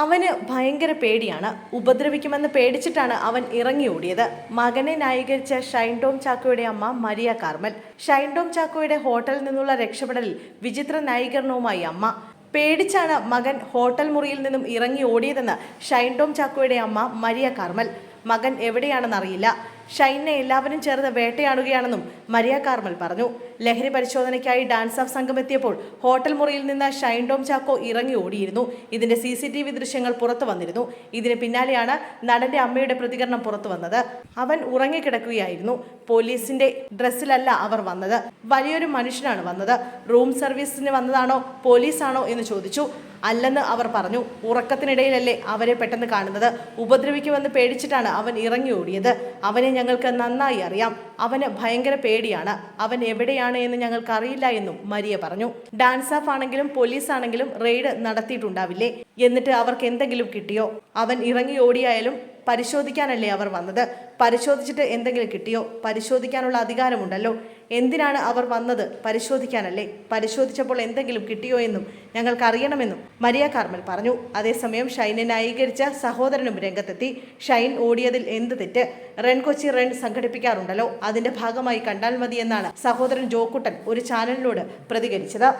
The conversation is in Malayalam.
അവന് ഭയങ്കര പേടിയാണ്. ഉപദ്രവിക്കുമെന്ന് പേടിച്ചിട്ടാണ് അവൻ ഇറങ്ങി ഓടിയത് മകനെ ന്യായീകരിച്ച ഷൈൻ ടോം ചാക്കോയുടെ അമ്മ മരിയ കാർമൽ. ഷൈൻ ടോം ചാക്കോയുടെ ഹോട്ടലിൽ നിന്നുള്ള രക്ഷപ്പെടലിൽ വിചിത്ര ന്യായീകരണവുമായി അമ്മ. പേടിച്ചാണ് മകൻ ഹോട്ടൽ മുറിയിൽ നിന്നും ഇറങ്ങി ഓടിയതെന്ന് ഷൈൻ ടോം ചാക്കോയുടെ അമ്മ മരിയ കാർമൽ. മകൻ എവിടെയാണെന്നറിയില്ല. ഷൈനെ എല്ലാവരും ചേർന്ന് വേട്ടയാടുകയാണെന്നും മരിയ കാർമൽ പറഞ്ഞു. ലഹരി പരിശോധനയ്ക്കായി ഡാൻസ് ഓഫ് സംഘം എത്തിയപ്പോൾ ഹോട്ടൽ മുറിയിൽ നിന്ന് ഷൈൻ ടോം ചാക്കോ ഇറങ്ങി ഓടിയിരുന്നു. ഇതിന്റെ സി സി ടി വി ദൃശ്യങ്ങൾ പുറത്തു വന്നിരുന്നു. ഇതിന് പിന്നാലെയാണ് നടന്റെ അമ്മയുടെ പ്രതികരണം പുറത്തു വന്നത്. അവൻ ഉറങ്ങിക്കിടക്കുകയായിരുന്നു. പോലീസിന്റെ ഡ്രസ്സിലല്ല അവർ വന്നത്. വലിയൊരു മനുഷ്യനാണ് വന്നത്. റൂം സർവീസിന് വന്നതാണോ പോലീസാണോ എന്ന് ചോദിച്ചു. അല്ലെന്ന് അവർ പറഞ്ഞു. ഉറക്കത്തിനിടയിലല്ലേ അവരെ പെട്ടെന്ന് കാണുന്നത്. ഉപദ്രവിക്കുമെന്ന് പേടിച്ചിട്ടാണ് അവൻ ഇറങ്ങി ഓടിയത്. അവനെ ഞങ്ങൾക്ക് നന്നായി അറിയാം. അവന് ഭയങ്കര പേടിയാണ്. അവൻ എവിടെയാണ് എന്ന് ഞങ്ങൾക്ക് അറിയില്ല എന്നും മരിയ പറഞ്ഞു. ഡാൻസ് ഓഫ് ആണെങ്കിലും പോലീസ് ആണെങ്കിലും റെയ്ഡ് നടത്തിയിട്ടുണ്ടാവില്ലേ? എന്നിട്ട് അവർക്ക് എന്തെങ്കിലും കിട്ടിയോ? അവൻ ഇറങ്ങി ഓടിയായാലും പരിശോധിക്കാനല്ലേ അവർ വന്നത്? പരിശോധിച്ചിട്ട് എന്തെങ്കിലും കിട്ടിയോ? പരിശോധിക്കാനുള്ള അധികാരമുണ്ടല്ലോ. എന്തിനാണ് അവർ വന്നത്? പരിശോധിക്കാനല്ലേ? പരിശോധിച്ചപ്പോൾ എന്തെങ്കിലും കിട്ടിയോ എന്നും ഞങ്ങൾക്ക് അറിയണമെന്നും മരിയ കാർമൽ പറഞ്ഞു. അതേസമയം ഷൈനെ ന്യായീകരിച്ച സഹോദരനും രംഗത്തെത്തി. ഷൈൻ ഓടിയതിൽ എന്ത് തെറ്റ്? റൺ കൊച്ചി റൺ സംഘടിപ്പിക്കാറുണ്ടല്ലോ. അതിന്റെ ഭാഗമായി കണ്ടാൽ മതി എന്നാണ് സഹോദരൻ ജോക്കുട്ടൻ ഒരു ചാനലിനോട് പ്രതികരിച്ചത്.